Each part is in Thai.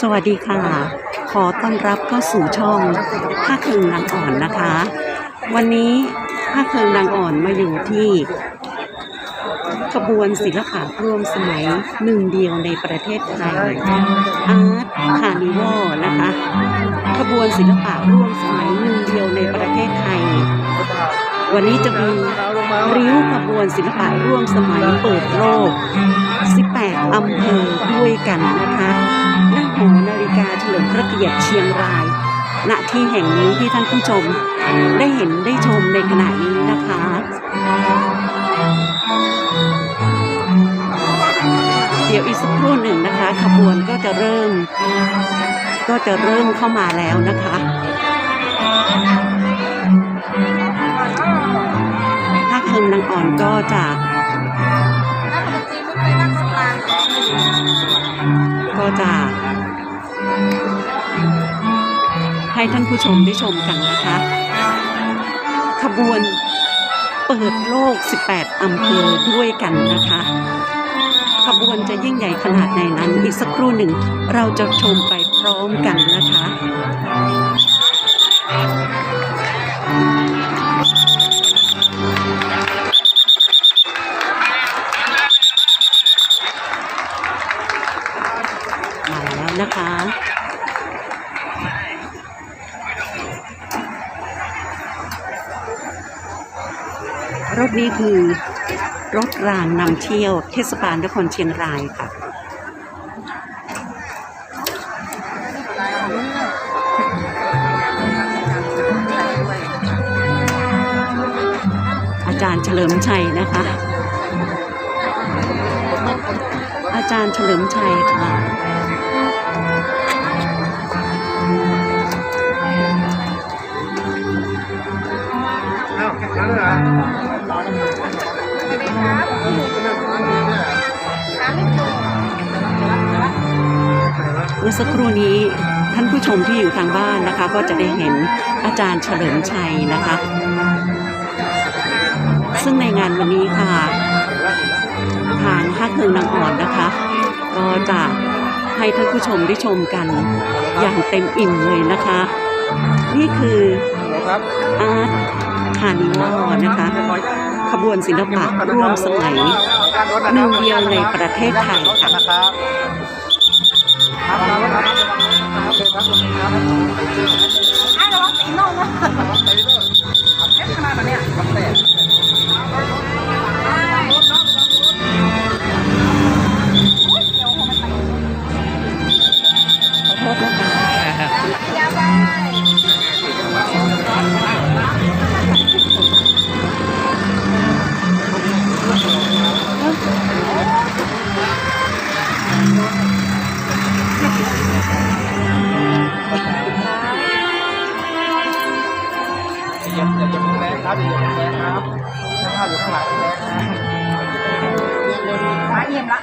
สวัสดีค่ะ ขอต้อนรับเข้าสู่ช่องภาคเคืองนางอ่อนนะคะ วันนี้ภาคเคืองนางอ่อนมาอยู่ที่ขบวนศิลปะร่วมสมัยหนึ่งเดียวในประเทศไทยอาร์ตคาร์นิวัลนะคะขบวนศิลปะร่วมสมัยหนึ่งเดียวในประเทศไทย วันนี้จะมีริ้วขบวนศิลปะร่วมสมัยเปิดโลก 18อำเภอด้วยกันนะคะ หอนาฬิกาเฉลิมพระเกียรติเชียงราย ณ ที่แห่งนี้ที่ท่านผู้ชมได้เห็นได้ชมในขณะนี้นะคะเดี๋ยวอีกสักครู่หนึ่งนะคะ ขบวนก็จะเริ่ม ก็จะเริ่มเข้ามาแล้วนะคะภาคเพิงนางอ่อนก็จะก็จะ ให้ท่านผู้ชมได้ชมกันนะคะ ขบวนเปิดโลก 18 อำเภอด้วยกันนะคะ ขบวนจะยิ่งใหญ่ขนาดไหนนั้น อีกสักครู่หนึ่งเราจะชมไปพร้อมกันนะคะ ถนี้คือรถรางนำเที่ยวเทศบาลนครเชียงรายค่ะอาจารย์เฉลิมชัยนะคะ อาจารย์เฉลิมชัยค่ะ มื่อสักครู่นี้ท่านผู้ชมที่อยู่ทางบ้านนะคะ ก็จะได้เห็นอาจารย์เฉลิมชัยนะคะ ซึ่งในงานวันนี้ค่ะ ทางภาคเมืองนางอ่อนนะคะ ก็จะให้ท่านผู้ชมได้ชมกันอย่างเต็มอิ่มเลยนะคะ นี่คืออาร์ตคานิวัลนะคะ ขบวนศิลปะร่วมสมัยหนึ่งเดียวในประเทศไทยค่ะ รับครับครับครับโอเคครับครับ ไอ้ระวังตีนอกนะ าอย่าแรงครับอย่าแรงครับช่างภาพอยู่ข้างหลังแรงนะมาเยี่ยมละ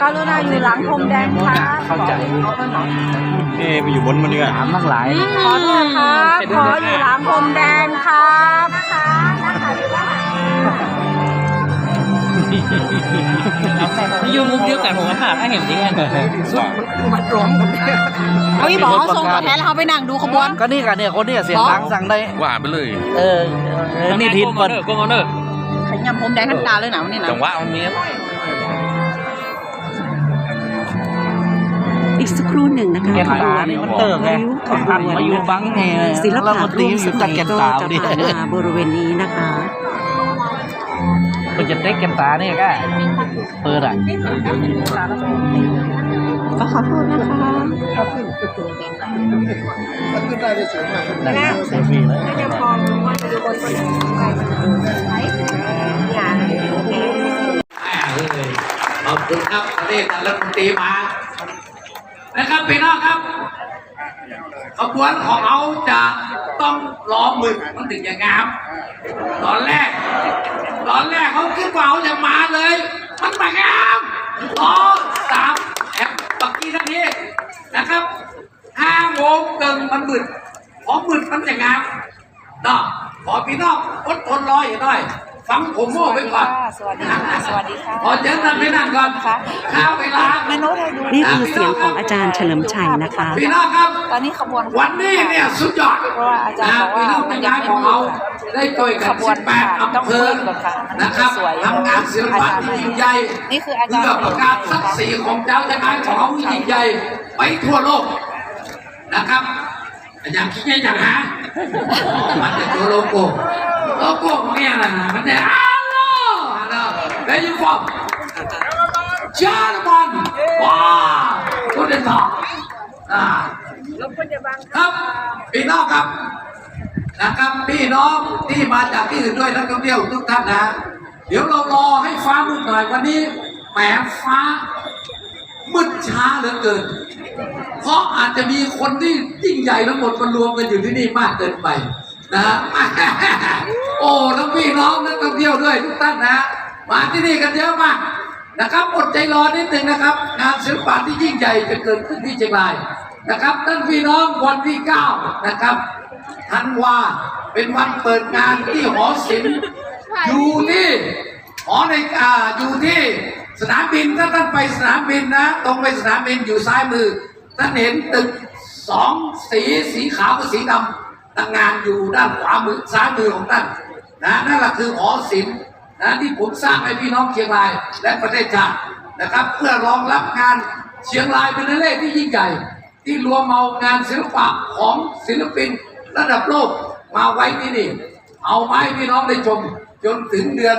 กรุณาอยู่หลังพรมแดงค่ะเข้าใจเอ๊ะไปอยู่บนมันดีกว่าถามทั้งหลายขอโทษครับขออยู่หลังพรมแดงครับ ยูมุกเดียวกันผมก็ผ่าถ้าเห็นจริงกันมันร้องหมดเลยเอาอีบอกส่งตัวแทนแล้วเขาไปนั่งดูขบวน ก็นี่กันเนี่ยคนเนี่ยเสียงดังสั่งได้ว่าไปเลย เออเออนี่ทีมก่อนโกงเนอร์ขยำพรมแดงทันตาเลยนะวันนี้นะจังหวะมันมีสักครู่หนึ่งนะคะแกนขบตาวนนี่มันเติบไงริ้วขบหันวนมาอยู่บังแห่ศิลปะแล้วมันร่วมสอยู่มักับยแกนก็ตาจะดิผ่านมาบริเวณนี้นะคะ มันจะเต็กแกนตาเนี่ยก็เปิดอะก็ขอโทษนะคะมันขึ้นได้ได้สูงมากนั่นนะเซลฟี่เลยจะพอว่าจะดูบนบนไหนอย่าขอบคุณครับประเทศรัฐมนตรีมานะครับพี่น้องครับ ขบวนของเราจะต้องรอหมึกมันถึงจะงาม ตอนแรก ตอนแรกเขาคิดว่าเขาจะมาเลย มันมางามรอสามแอบปักกี้ท่านนี้นะครับห้าโมงเกินมันมึดพอมึดมันจะงามเนาะขอพี่น้องอดทนรออยู่หน่อย ฟังผมโม่ไว้ก่อนสวัสดีค่ะสวัสดีค่ะขอเชิญท่านไปนั่งก่อนข้าวเวลาเมนูให้ดูนี่คือเสียงของอาจารย์เฉลิมชัยนะคะพี่น้องครับตอนนี้ขบวนวันนี้เนี่ยสุดยอดเพราะว่าอาจารย์บอกว่าพี่น้องมันทั้งหยัลางยไม่ของมืเราดได้ช่วยกันขบวน18ค่ะต้ออำงเภอมืดก่อนค่ะมันนะครับสวยทำงานศิลปะที่ยิ่งใหญ่นี่คืออาจารย์เพื่อประกาศศักดิ์ศรีของเจ้าชายของเราที่ยิ่งใหญ่ไปทั่วโลกนะครับ อย่างที่นี่อย่างหามันจะตัวโลโก้โลโก้ของเนี่ยนะมันจะอ้าวโลฮัลโหลเดี๋ยวยูฟอร์ Gentlemen, wow, good to talk. อ่าครับพี่น้องครับนะครับ พี่น้องที่มาจากที่อื่นด้วยนักท่องเที่ยวทุกท่านนะ เดี๋ยวเรารอให้ฟ้ามืดหน่อยวันนี้แหมฟ้ามืดช้าเหลือเกิน เพราะอาจจะมีคนที่ยิ่งใหญ่ทั้งหมดมารวมกันอยู่ที่นี่มากเกินไปนะโอ้ทั้งพี่น้องนักท่องเที่ยวด้วยทุกท่านนะมาที่นี่กันเยอะมากนะครับอดใจรอนิดหนึ่งนะครับ งานศิลปะที่ยิ่งใหญ่จะเกิดขึ้นที่เชียงรายนะครับท่านพี่น้องวันที่เก้านะครับธันวาเป็นวันเปิดงานที่หอศิลป์อยู่ที่หอในอ่าอยู่ที่ สนามบินถ้าท่านไปสนามบินนะ ตรงไปสนามบินอยู่ซ้ายมือ ท่านเห็นตึกสองสีสีขาวกับสีดำตั้งงานอยู่ด้านขวามือซ้ายมือของท่านนะนั่นแหละคือหอศิลป์นะที่ผมสร้างให้พี่น้องเชียงรายและประเทศชาตินะครับ เพื่อรองรับงานเชียงรายเป็นเทศที่ยิ่งใหญ่ ที่รวมเอางานศิลปะของศิลปินระดับโลกมาไว้ที่นี่ เอาไมาให้พี่น้องได้ชม จนถึงเดือน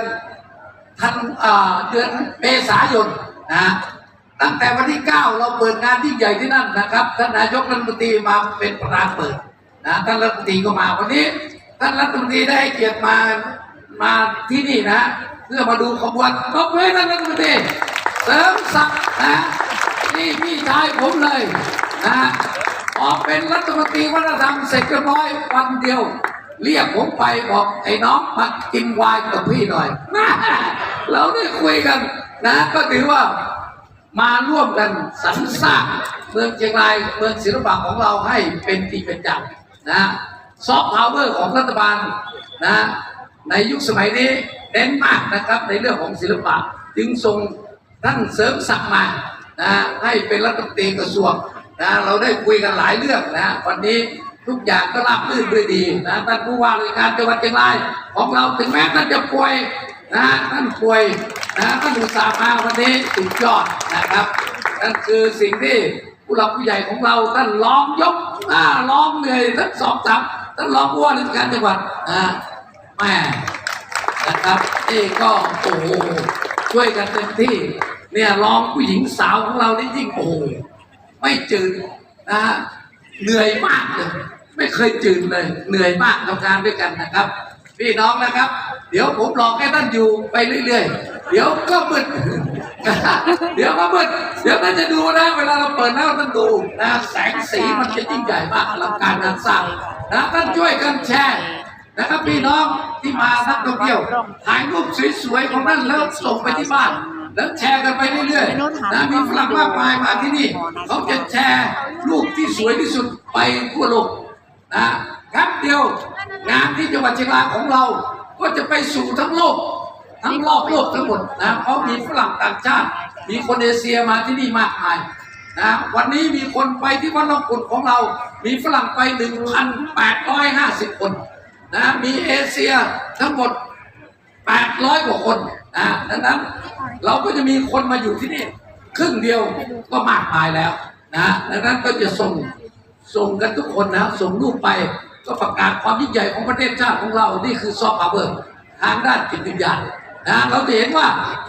ธันอ่าเดือนเมษายนนะตั้งแต่วันที่ 9 เราเปิดงานที่ใหญ่ที่นั่นนะครับท่านนายกรัฐมนตรีมาเป็นประธานเปิดนะท่านรัฐมนตรีก็มาวันนี้ท่านรัฐมนตรีได้เกียรติมามาที่นี่นะ เพื่อมาดูขบวนตบมือท่านรัฐมนตรีเสริมศักดิ์นะนี่พี่ชายผมเลยนะออกเป็นรัฐมนตรีวัฒนธรรมเสร็จเรียบร้อยวันเดียว เรียกผมไปบอกไอ้น้องมากินวน์กับพี่หน่อยเราได้คุยกันนะ ก็ถือว่ามาร่วมกันสรรสร้างเมืองเชียงรายเมืองศิลปะของเราให้เป็นจริงเป็นจังนะซอฟต์พาวเวอร์ของรัฐบาลนะในยุคสมัยนี้เน้นมากนะครับในเรื่องของศิลปะ จึงส่งท่านเสริมศักดิ์มานะให้เป็นรัฐมนตรีกระทรวงนะเราได้คุยกันหลายเรื่องนะวันนี้ ทุกอย่างก็ราบรื่นด้วยดีนะท่านผู้ว่าราชการจังหวัดเชียงรายของเราถึงแม้ท่านจะป่วยนะท่านป่วยนะท่านอุตส่าห์มาวันนี้สุดยอดนะครับนั่นคือสิ่งที่ผู้หลักผู้ใหญ่ของเราท่านร้องยกอ่าร้องเหนื่อยทั้งสองสามท่านร้องผู้ว่าราชการจังหวัดนะแม่นะครับนี่ก็โอ้โหช่วยกันเต็มที่เนี่ยร้องผู้หญิงสาวของเรานี่ยิ่งโอ้โหไม่จืดนะฮะ เหนื่อยมากเลยไม่เคยจืดเลย เหนื่อยมากทำงานด้วยกันนะครับ พี่น้องนะครับ เดี๋ยวผมรอให้ท่านอยู่ไปเรื่อยๆ เดี๋ยวก็มืดเดี๋ยวก็มืดเดี๋ยวท่านจะดูนะ เวลาเราเปิดหน้าท่านดูนะแสงสีมันจะยิ่งใหญ่มากอลังการงานสร้างนะท่านช่วยกันแชร์นะครับพี่น้องที่มานักท่องเที่ยวถ่ายรูปสวยๆของท่านแล้วส่งไปที่บ้าน แล้วแชร์กันไปเรื่อยๆนะมีฝรั่งมากมายมาที่นี่เขาจะแชร์รูปที่สวยที่สุดไปทั่วโลกนะครับเดียวงานที่จังหวัดเชียงรายของเราก็จะไปสู่ทั้งโลก ทั้งรอบโลกทั้งหมดนะเพราะมีฝรั่งต่างชาติ มีคนเอเชียมาที่นี่มากมายนะวันนี้มีคนไปที่วัดหลวงกุฎของเรา มีฝรั่งไป 1,850 คนนะมีเอเชียทั้งหมด 800 กว่าคน นะดังนั้นเราก็จะมีคนมาอยู่ที่นี่ครึ่งเดียวก็มากมายแล้วนะดังนั้นก็จะส่งส่งกันทุกคนนะส่งรูปไปก็ประกาศความยิ่งใหญ่ของประเทศชาติของเรานี่คือซอฟต์พาวเวอร์ทางด้านจิตวิญญาณนะเราจะเห็นว่า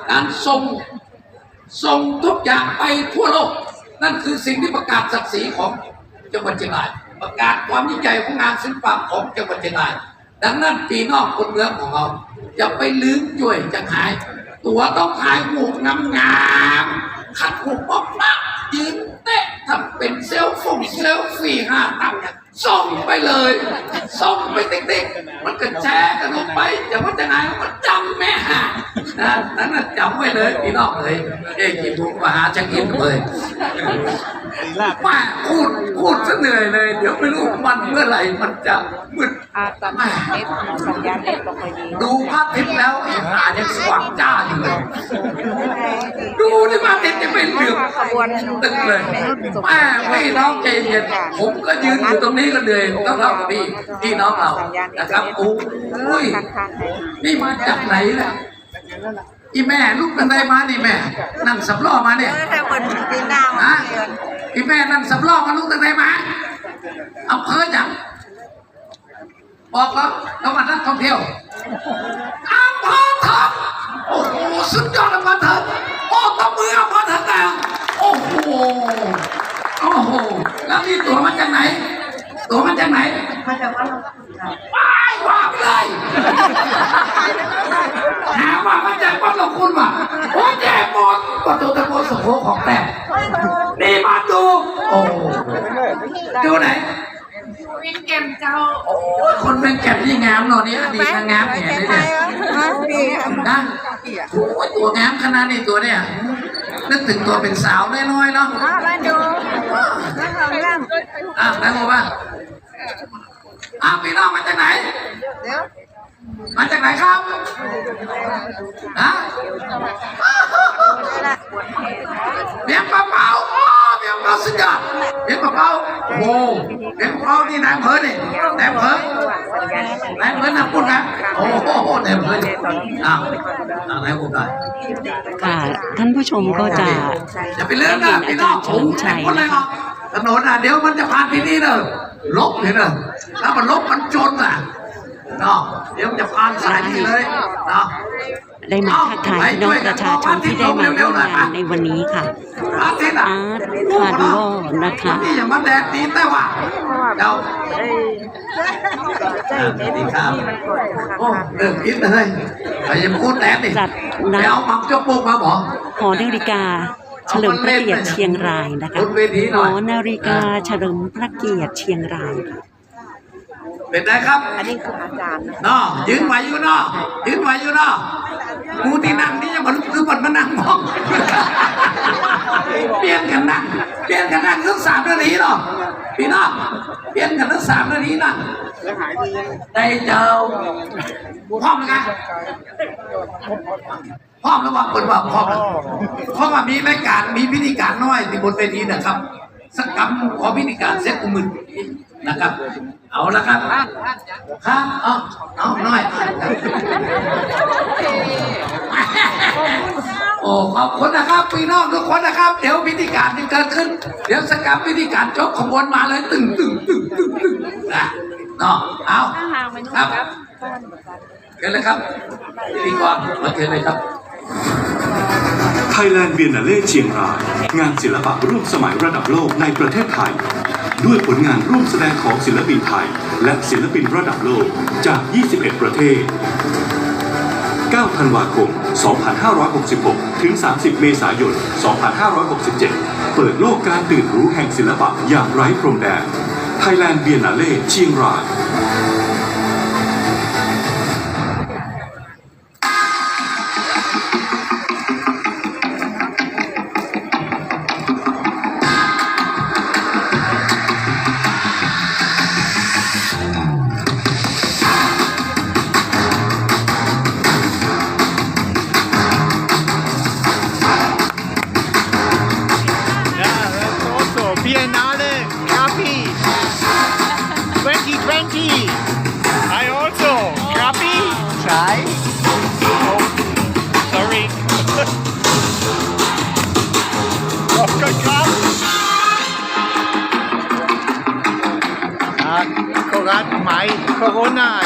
การส่งส่งทุกอย่างไปทั่วโลก นั่นคือสิ่งที่ประกาศศักดิ์ศรีของจังหวัดเชียงรายประกาศความยิ่งใหญ่ของงานศิลปะของจังหวัดเชียงราย ดังนั้นปีนอกคนเมืองของเราจะไปลืมจ่วยจะหาย ตัวต้องถ่ายหูกงามงามๆขัดหูปอกปักยืนเตะทำเป็นเซลฟี่เซลฟี่ห้าตังค์ส่งไปเลยส่งไปเด็กๆมันก็แชร์กันลงไปจะว่าจะไงมันจำแม่หานะนั้นน่ะจำไว้เลยพี่น้องเลยเอ้กินบุกมาหาจะกินเลย มาพูดพูดซะเหนื่อยเลย เดี๋ยวไม่รู้มันเมื่อไหร่มันจะมืดอาตมาเน็ตสัญญาณเน็ตบ่ค่อยดีดูภาพทิพย์แล้วไอ้หายังสว่างจ้าอยู่เลยดูที่ภาพทิพย์ยังไม่เหลือบขบวนตึกเลยแม่พี่น้องใจเย็นผมก็ยืนอยู่ตรงนี้ก็เหนื่อยต้องเล่ากับพี่พี่น้องเรานะครับโอ้ยนี่มาจากไหนล่ะอีแม่ลูกเป็นไรมานี่แม่ นั่งสำล้อมาเนี่ยถ้าคนตีหน้าฮะ อีแม่นั่งสำล้อมาลูกเป็นไรมาเอำเภอจังบอกแล้วจังหวัดนักท่องเที่ยวอำเภอเถิงโอ้โหสุดยอดอำเภอเถิงโอ้ตบมืออำเภอเถิงแต่โอ้โหโอ้โหแล้วนี่ตัวมาจากไหน ตัวมาจากไหนมาจากว่าว้ายว่าเลยหาว่ามาจากวัดหลวงคุณว่ะโอ้แจกหมดประตูตะโกนสุโขของแต่นี่มาดูโอ้ดูไหน วิ่งเกมเจ้าโอ้ยคนเป็นแก่นที่งามเนาะเนี่ยดีนางงามเนี่ยเลยเนี่ยดีครับนะโอ้ยตัวงามขนาดนี้ตัวเนี่ยนึกถึงตัวเป็นสาวน้อยๆเนาะมามาดูนั่งเราเรื่องอะนั่งลงมาอะพี่น้องมาจากไหนเดี๋ยวมาจากไหนครับฮะเบียงปะเปาโอ้เบียงปะสุดยอดเบียงปะเปาโอ้โห เบียงปะเปานี่นายอำเภอนี่นายอำเภอสัญญาณนายอำเภอนาปุ่นนะโอ้โหนายอำเภอนี่อ้าวอ้าวนายอำเภอได้ค่ะท่านผู้ชมก็จะอย่าไปเลื่อนนะพี่น้องผมเป็นคนเลยเนาะถนนอะเดี๋ยวมันจะผ่านที่นี่เนอะลบเลยเนอะถ้ามันลบมันจนอะเนาะเดี๋ยวมันจะผ่านสายนี้เลยเนาะ ได้มาทักทายพี่น้องประชาชนที่ได้มาร่วมงานในวันนี้ค่ะอาทิตย์อะอาร์ตคาร์ดิโอนะคะนี่อย่ามาแดดดีแต่ว่าเดี๋ยวสวัสดีครับโอ้เริ่มคิดเลยไปยังพูดแดดดิจัดไปนะเอามังจกปุกมาบอกหอนาฬิกาเฉลิมพระเกียรติเชียงรายนะคะบนเวทีหหน่ออยนาฬิกาเฉลิมพระเกียรติเชียงรายค่ะเป็นไงครับ อันนี้คืออาจารย์นะเนาะยืนไหวอยู่เนาะยืนไหวอยู่เนา กูที่นั่งนี่ยังมันคือมันมานั่งมองเปลี่ยนกันนั่งเปลี่ยนกันนั่งทั้งสามนาทีเนาะพี่น้องเปลี่ยนกันทั้งสามนาทีนั่งได้เจ้าพร้อมแล้วกันพร้อมแล้วว่าเปิดว่าพร้อมแล้วเพราะว่ามีรายการมีพิธีการน้อยที่บนเวทีนะครับสักกรรมขอพิธีการเซ็ตกุมึน นะครับ เอาละครับครับเอาเอาหน่อยโอ้ขอบคุณนะครับพี่น้องทุกคนนะครับ เดี๋ยวพิธีการที่เกิดขึ้น เดี๋ยวสกรรพิธีการจบขบวนมาเลยตึงตึงตึงตึงตึงนะเนาะเอาครับเกิดเลยครับพิธีกรมาเกิดเลยครับไทยแลนด์เบียนนาเล่เชียงราย งานศิลปะร่วมสมัยระดับโลกในประเทศไทย ด้วยผลงานร่วมแสดงของศิลปินไทย และศิลปินระดับโลกจาก 21 ประเทศ 9 ธันวาคม 2566 ถึง 30 เมษายน 2567 เปิดโลกการตื่นรู้แห่งศิลปะอย่างไร้พรมแดนไทยแลนด์เบียนนาเล่เชียงราย ไ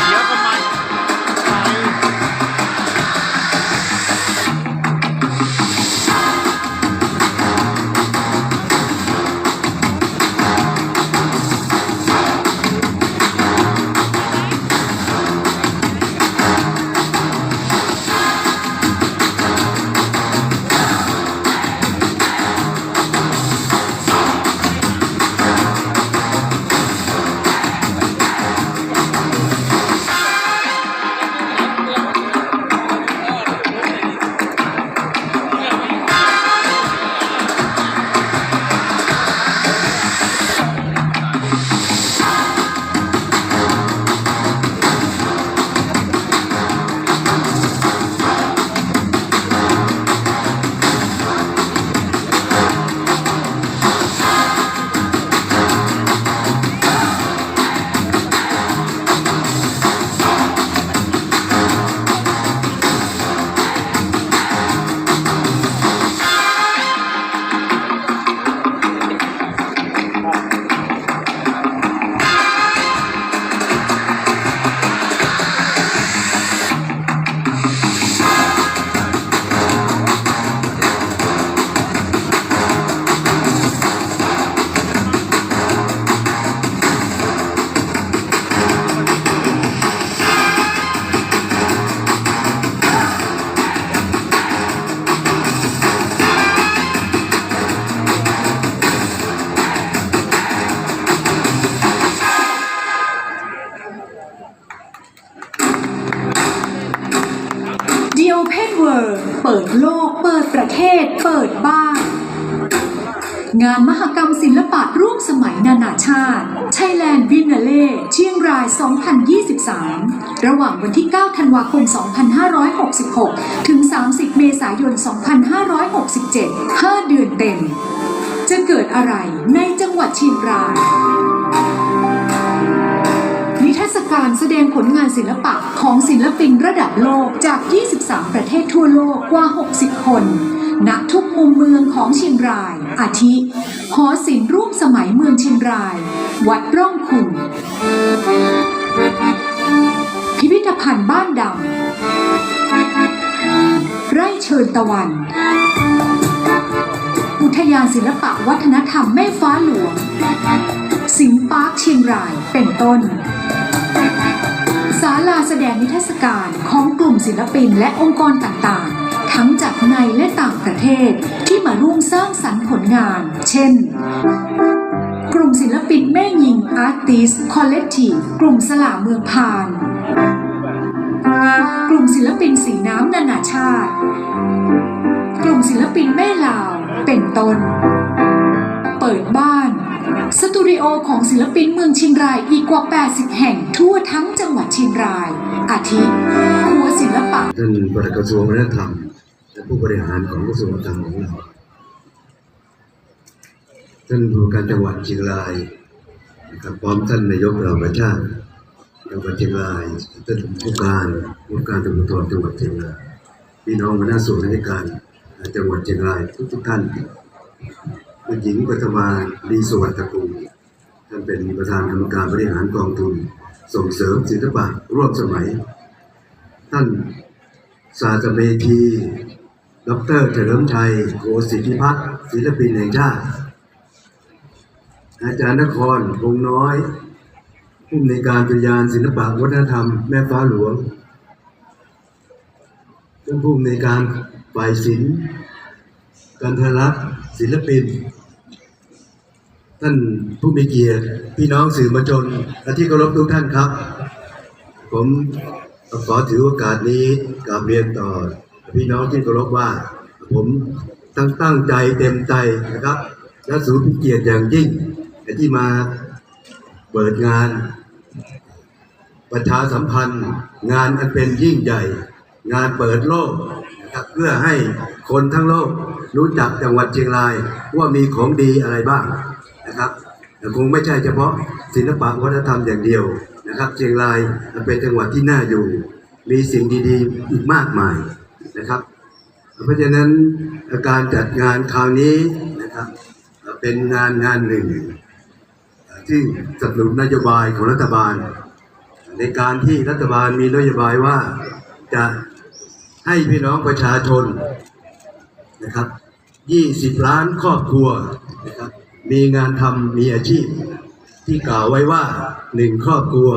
ศิลปะร่วมสมัยนานาชาติ Thailand Biennale เชียงราย 2023 ระหว่างวันที่ 9 ธันวาคม 2566 ถึง 30 เมษายน 2567 5 เดือนเต็ม จะเกิดอะไรในจังหวัดเชียงรายนิทรรศการแสดงผลงานศิลปะของศิลปินระดับโลกจาก 23 ประเทศทั่วโลกกว่า 60 คน ณทุกมุมเมืองของเชียงราย อาทิหอศิลป์ร่วมสมัยเมืองเชียงราย วัดร่องขุนพิพิธภัณฑ์บ้านดำไร่เชิญตะวัน อุทยานศิลปะวัฒนธรรมแม่ฟ้าหลวง สิงห์ปาร์คเชียงรายเป็นต้นศาลาแสดงนิทรรศการของกลุ่มศิลปินและองค์กรต่างๆ ทั้งจากในและต่างประเทศที่มาร่วมสร้างสรรค์ผลงาน เช่น กลุ่มศิลปินแม่หญิง Artist Collective กลุ่มสลาเมืองพาน กลุ่มศิลปินสีน้ำนานาชาติ กลุ่มศิลปินแม่ลาว เป็นต้น เปิดบ้าน สตูดิโอของศิลปินเมืองเชียงรายอีกกว่า 80 แห่งทั่วทั้งจังหวัดเชียงราย อาทิครัวศิลปะ ท่านปลัดกระทรวงวัฒนธรรมและผู้บริหารของกระทรวงวัฒนธรรมของเราท่านผู้การจังหวัดเชียงรายนะครับพร้อมท่านนายกเราประชาติจังหวัดเชียงรายท่านผู้การผู้การตำรวจจังหวัดเชียงรายพี่น้องหัวหน้าส่วนราชการจังหวัดเชียงรายทุกทุกท่าน คุณหญิงปัทมาลีสวัสดิ์ตะกูลท่านเป็นประธานกรรมการบริหารกองทุน ส่งเสริมศิลปะร่วมสมัย ท่านศาสตราเมธีดอกเตอรเฉลิมชัยโกศิทธิพัฒน์ศิลปินแห่งชาติอาจารย์นครคงน้อยผู้อำนการปริยานศิลปะวัฒนธรรมแม่ฟ้าหลวงท่านผู้อำนการฝ่ายศิลป์การทรักศิลปิน ท่านผู้มีเกียรติพี่น้องสื่อมวลชนและที่เคารพทุกท่านครับ ผมขอถือโอกาสนี้กราบเรียนต่อ พี่น้องที่เคารพว่า ผมตั้งตั้งใจเต็มใจนะครับ และสูญเกียรติอย่างยิ่งที่มาเปิดงาน ประชาสัมพันธ์ งานอันเป็นยิ่งใหญ่ งานเปิดโลกนะครับเพื่อให้คนทั้งโลกรู้จักจังหวัดเชียงรายว่ามีของดีอะไรบ้าง นะครับแต่คงไม่ใช่เฉพาะศิลปะวัฒนธรรมอย่างเดียวนะครับเชียงรายมันเป็นจังหวัดที่น่าอยู่ มีสิ่งดีๆ อีกมากมายนะครับ เพราะฉะนั้นการจัดงานคราวนี้นะครับเป็นงานงานหนึ่งซึ่สนับสนุนนโยบายของรัฐบาล ในการที่รัฐบาลมีนโยบายว่าจะให้พี่น้องประชาชนนะครับ 20 ล้านครอบครัวนะครับ มีงานทำมีอาชีพ ที่กล่าวไว้ว่าหนึ่งครอบครัว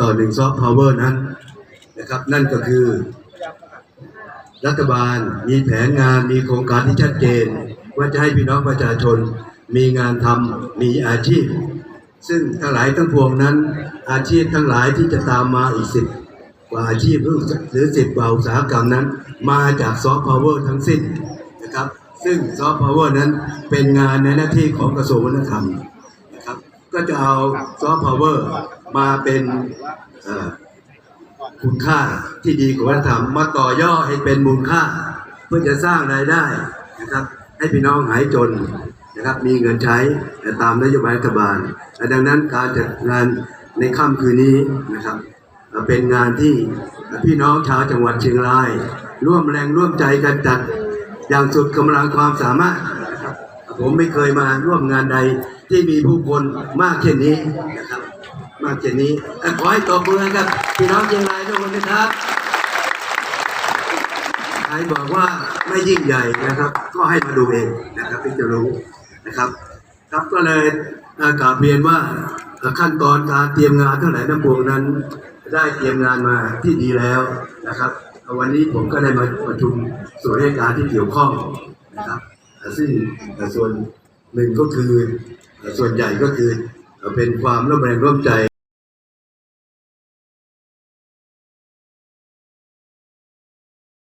ต่อหนึ่งซอฟต์พาวเวอร์นั้นนะครับ นั่นก็คือ รัฐบาลมีแผนงานมีโครงการที่ชัดเจน ว่าจะให้พี่น้องประชาชน มีงานทำมีอาชีพ ซึ่งทั้งหลายทั้งปวงนั้น อาชีพทั้งหลายที่จะตามมาอีกสิบกว่าอาชีพหรือสิบกว่าอุตสาหกรรมนั้น มาจากซอฟต์พาวเวอร์ทั้งสิ้น ซึ่งซอฟต์พาวเวอร์นั้นเป็นงานในหน้าที่ของกระทรวงวัฒนธรรมนะครับก็จะเอาซอฟต์พาวเวอร์มาเป็นคุณค่าที่ดีของวัฒนธรรม มาต่อยอดให้เป็นมูลค่า เพื่อจะสร้างรายได้นะครับให้พี่น้องหายจนนะครับมีเงินใช้ตามนโยบายรัฐบาล ดังนั้นการจัดงานในค่ำคืนนี้นะครับ เป็นงานที่พี่น้องชาวจังหวัดเชียงราย ร่วมแรงร่วมใจกันจัด อย่างสุดกำลังความสามารถ ผมไม่เคยมาร่วมงานใดที่มีผู้คนมากเช่นนี้นะครับ มากเช่นนี้อ่ขอให้ตบมือกับพี่น้องเชียงรายทุกคนนะครับใครบอกว่าไม่ยิ่งใหญ่นะครับ ก็ให้มาดูเองนะครับที่จะรู้นะครับ ครับก็เลยกราบเรียนว่าขั้นตอนการเตรียมงานทั้งหลายทั้งปวงนั้น ได้เตรียมงานมาที่ดีแล้วนะครับ วันนี้ผมก็ได้มาประชุมส่วนราชการที่เกี่ยวข้องนะครับซึ่งส่วนหนึ่งก็คือส่วนใหญ่ก็คือเป็นความร่วมแรงร่วมใจ